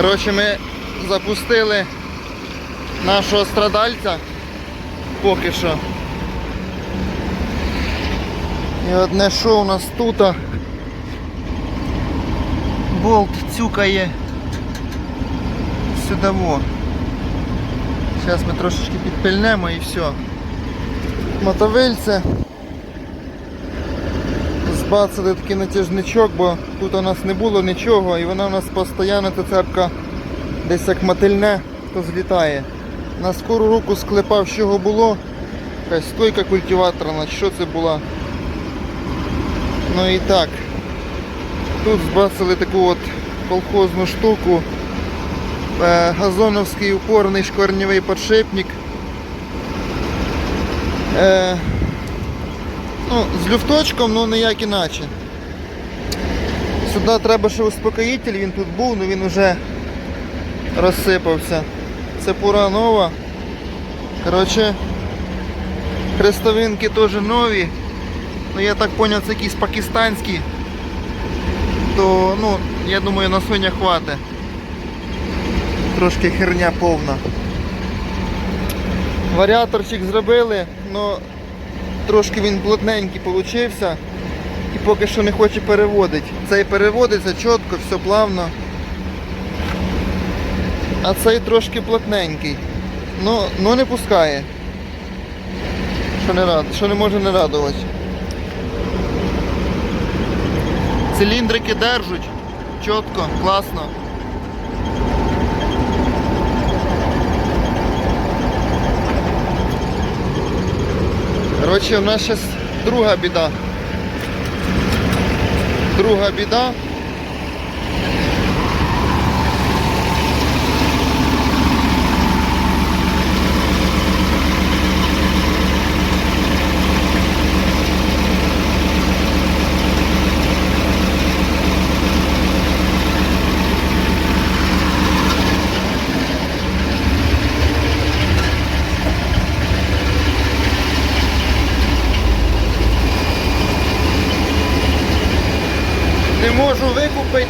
Коротше, ми запустили нашого страдальця поки що. І одне що у нас тут? Болт цюкає сюди. Зараз ми трошечки підпильнемо і все. Мотовильце. Збацали такий натяжничок, бо тут у нас не було нічого і вона у нас постійно ця цепка десь як мотильне, то злітає. На скору руку склепав, з чого було. Якась стойка культиваторна, що це була. Ну і так. Тут збацали таку от колхозну штуку. Е, газоновський упорний шкорнєвий подшипник. Ну, з люфточком, ну ніяк іначе. Сюди треба ще успокоїтель, він тут був, але він вже розсипався. Це пура нова. Коротше, хрестовинки теж нові. Ну я так зрозумів, це якісь пакистанські. То, ну, я думаю, на соня хватить. Трошки херня повна. Варіаторчик зробили, але трошки він плотненький получився і поки що не хоче переводити. Цей переводиться чітко, все плавно. А цей трошки плотненький. Ну, ну не пускає. Що не, рад... що не може не радувати. Циліндрики держать. Чітко, класно. Коротше, у нас зараз друга біда. Друга біда. Можу викупити.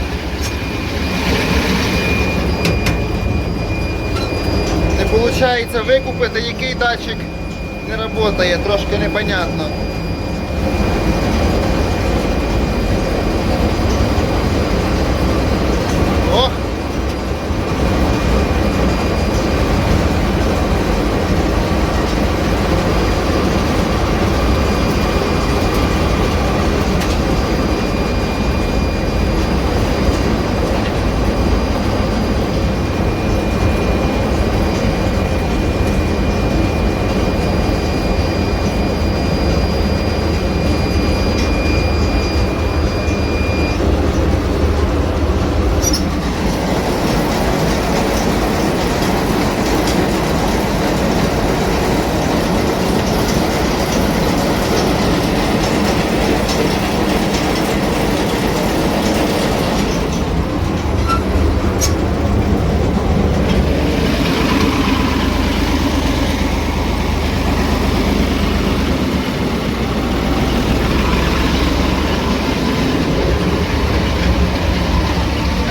Не виходить викупити, який датчик не працює, трошки непонятно. Ох!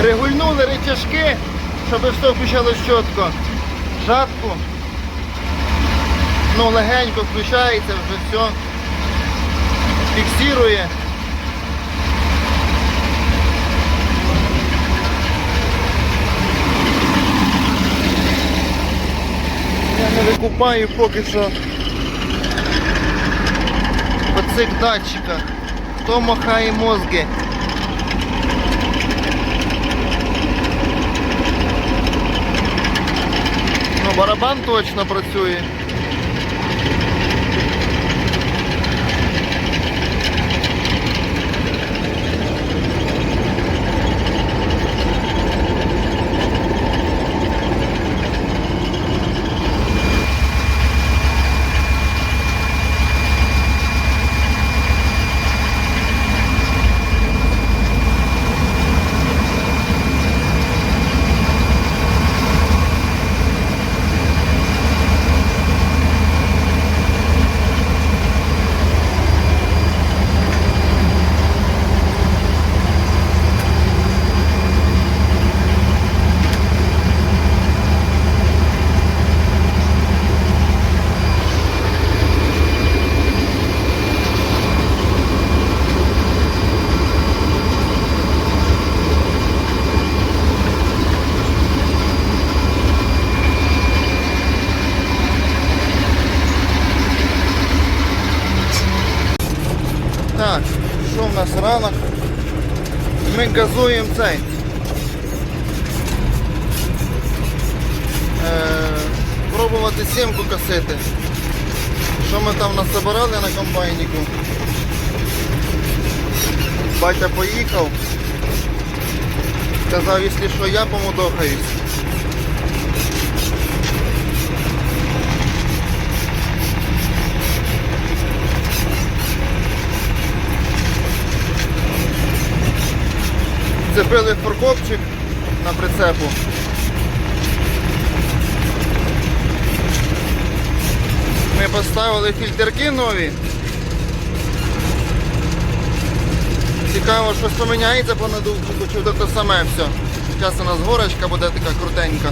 Регульнули рычажки, щоб все включалось чітко. Жатку. Ну, легенько включається, вже все. Фіксирує. Я не викупаю поки що по цих датчиках. Хто махає мозги? Барабан точно працює. Газуємо цей. Е, пробувати сімку косити. Що ми там насобирали на комбайніку? Батя поїхав. Сказав, якщо що, я помудохаюсь. Цепили форкопчик на прицепу. Ми поставили фільтерки нові. Цікаво, щось поміняється по надувчику, чи буде те саме все. Зараз у нас горочка буде така крутенька.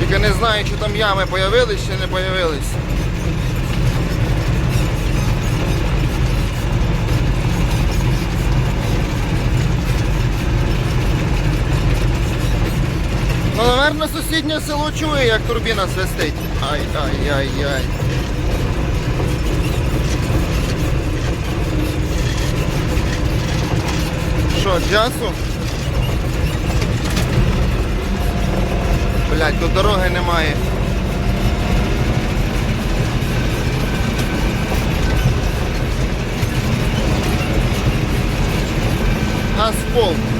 Тільки не знаю, чи там ями появились, чи не появились. Наверное, сусіднє село чує, як турбіна свистить. Ай-ай-ай-ай. Що, джасу? Блять, тут дороги немає. Асфальт.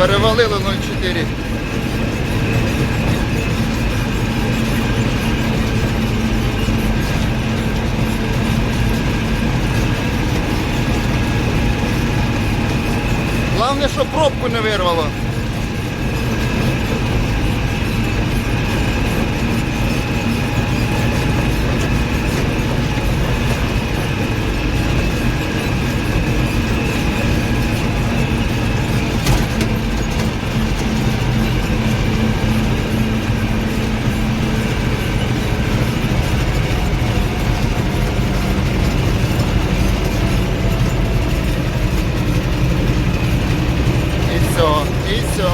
Перевалило 0,4. Головне, щоб пробку не вирвало. І все, і все.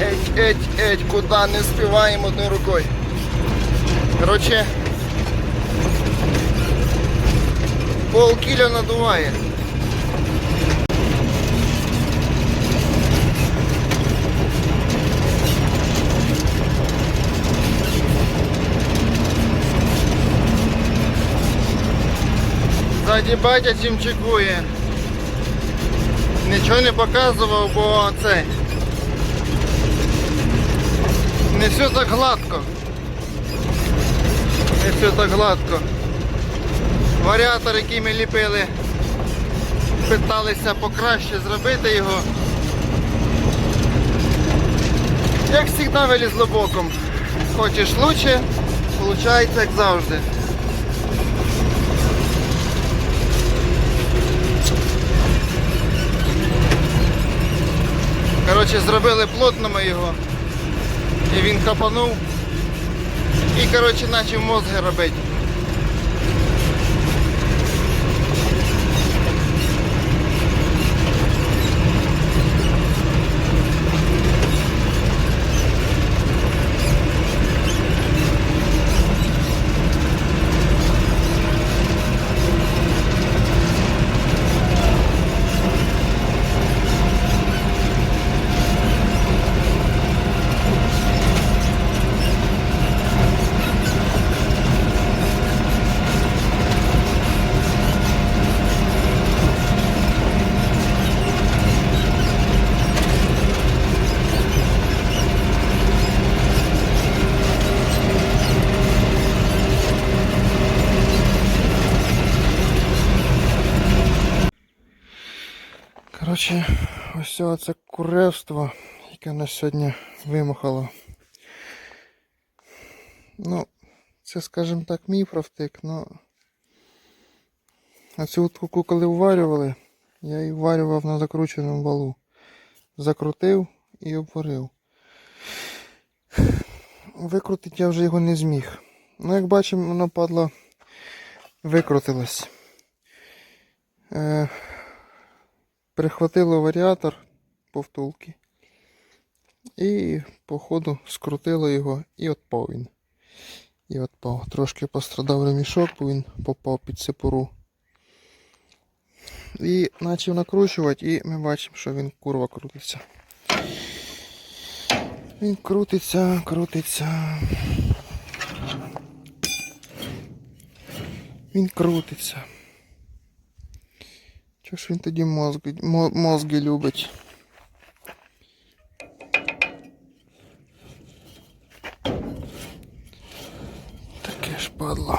Еть, еть, еть, не співаємо одною рукою. Короче, полкіля надуває. Ззаді батя чекує. Нічого не показував, бо це. Не все так гладко. Не все так гладко. Варіатор, який ми ліпили, питалися покраще зробити його. Як завжди вилізло боком. Хочеш лучше, виходить як завжди. Коротше, зробили плотно ми його. І він хапанув. І коротше почав мозги робити. Коротше, ось це куревство, яке нас сьогодні вимахало. Ну, це, скажімо так, мій профтик, ну. А цю от куку, коли уварювали, Я її варював на закрученому валу. Закрутив і обварив. Викрутити я вже його не зміг. Ну, як бачимо, воно падло викрутилось. Е, прихватило варіатор по втулки. І, походу, скрутило його і отпав він. І отпав. Трошки пострадав ремішок, бо він попав під сипору. І почав накручувати, і ми бачимо, що він курва крутиться. Він крутиться, крутиться. Він крутиться. Чого ж він тоді мозги, мо- мозги любить? Таке ж падло.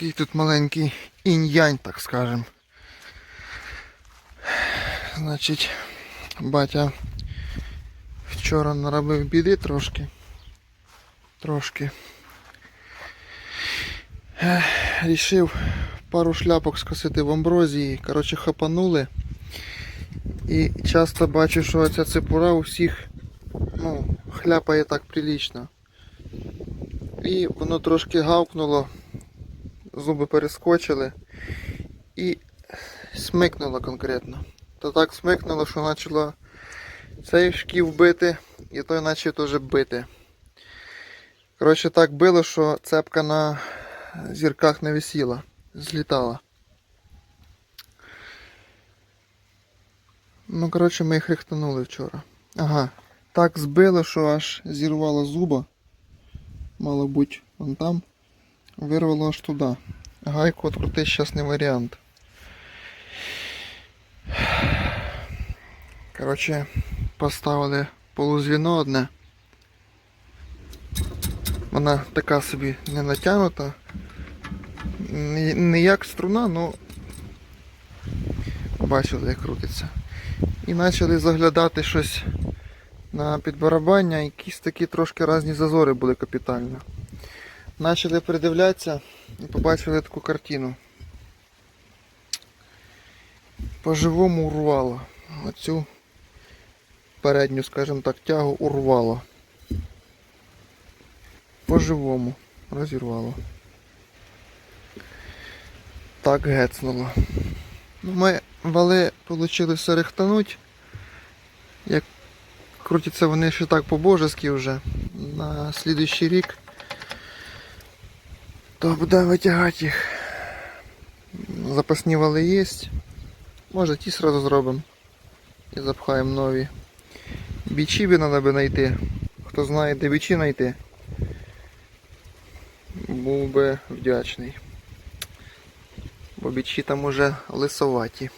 Такий тут маленький інь-янь, так скажем. Значить, батя вчора наробив біди трошки. Трошки. Рішив пару шляпок скосити в амброзії. Коротше, хапанули. І часто бачу, що ця цепура у всіх ну, хляпає так прилічно. І воно трошки гавкнуло, зуби перескочили і смикнуло конкретно. То так смикнуло, що почало цей шків бити, і той почав теж бити. Коротше, так било, що цепка на зірках не висіла, злітала. Ну, коротше, ми їх рихтанули вчора. Ага. Так збило, що аж зірвало зуба. Мало бути вон там. Вирвало аж туди. Гайку открутити зараз не варіант. Коротше, поставили полузвіно одне. Вона така собі не натягнута. Не як струна, ну бачили, як крутиться. І почали заглядати щось на підбарабання, якісь такі трошки різні зазори були капітально. Почали придивлятися і побачили таку картину. По-живому урвало. Оцю передню, скажімо так, тягу урвало. По-живому розірвало. Так гецнуло. Ну, Ми вали вийшли все рихтануть. Як крутяться вони ще так по-божески вже. На слідуючий рік. То буде витягати їх. Запасні вали є. Може ті одразу зробимо. І запхаємо нові. Бічі би треба би знайти. Хто знає, де бічі знайти. Був би вдячний. Бо бічі там уже лисоваті.